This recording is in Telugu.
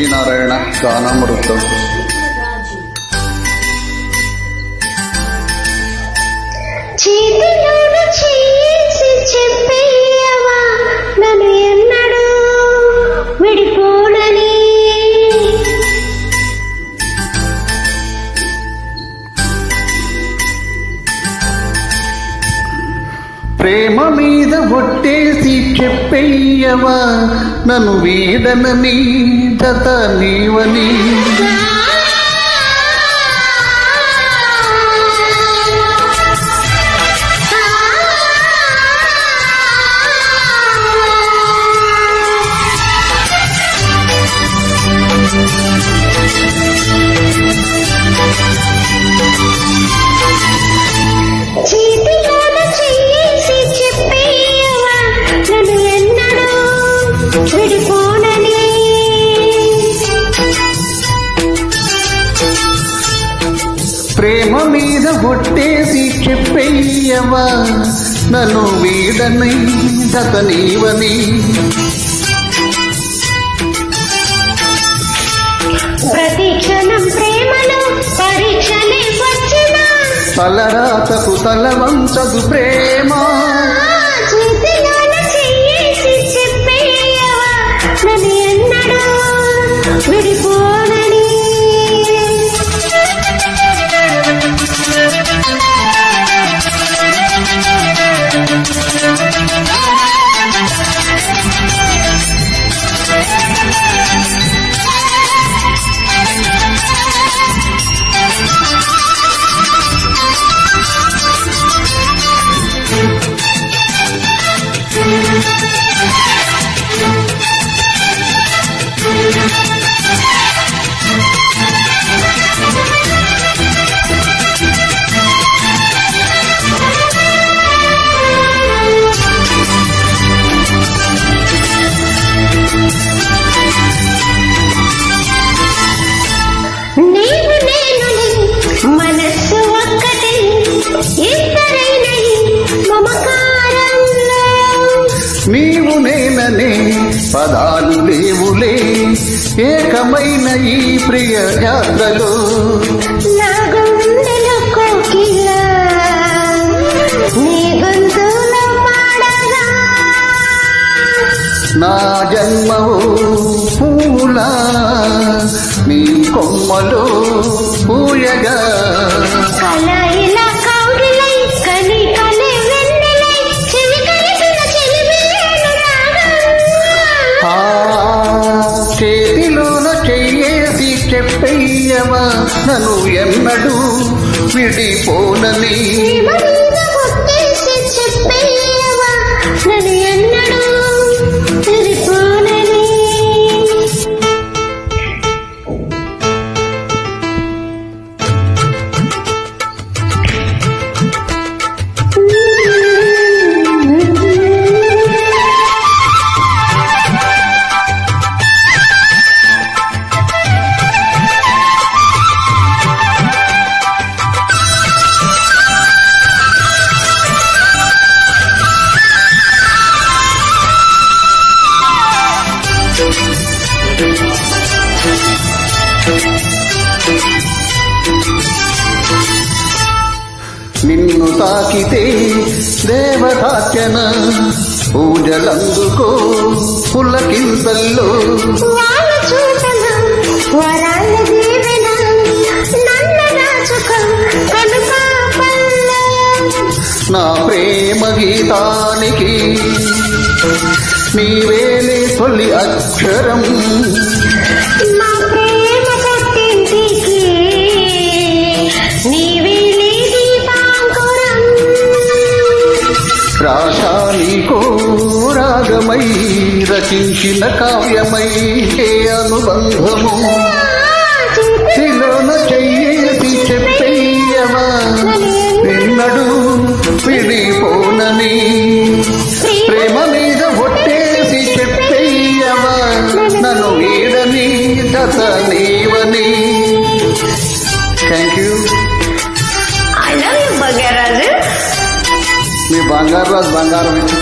லட்சுமி நாராயண தானாமிருத்தம் ప్రేమ మీద ఒట్టేసి చెప్పేయవా నన్ను వీడనని జత నీవని. ప్రేమ మీద ఒట్టేసి చెప్పేయవా నన్ను వీడని నీవని ప్రేమలో పరీక్షలే వచ్చినా. తలరాతకు తల వంచదు ప్రేమ. చేతిలోన పదాలు లేవులే. ఏకమైన ఈ ప్రియ యాత్రలో నా జన్మవు పూలా నీ కొమ్మలో చెప్పయ్యవా నన్ను ఎన్నడూ విడిపోనని. తాకితే దేవతార్చన పూజలందుకో కనుపాపల్లో. నా ప్రేమ గీతానికి నీవేలే తొలి అక్షరం. రాగమై రచించిన కావ్యమై ఏ అనుబంధము? శిలోన చెయ్యేసి చెప్పేయవా నిన్నడు విడిపోనని. ప్రేమ మీద ఒట్టేసి చెప్పేయవా నన్ను వీడని దత నీవని థ్యాంక్ యూ. మీ బంగారు రాజు బంగారం ఇచ్చి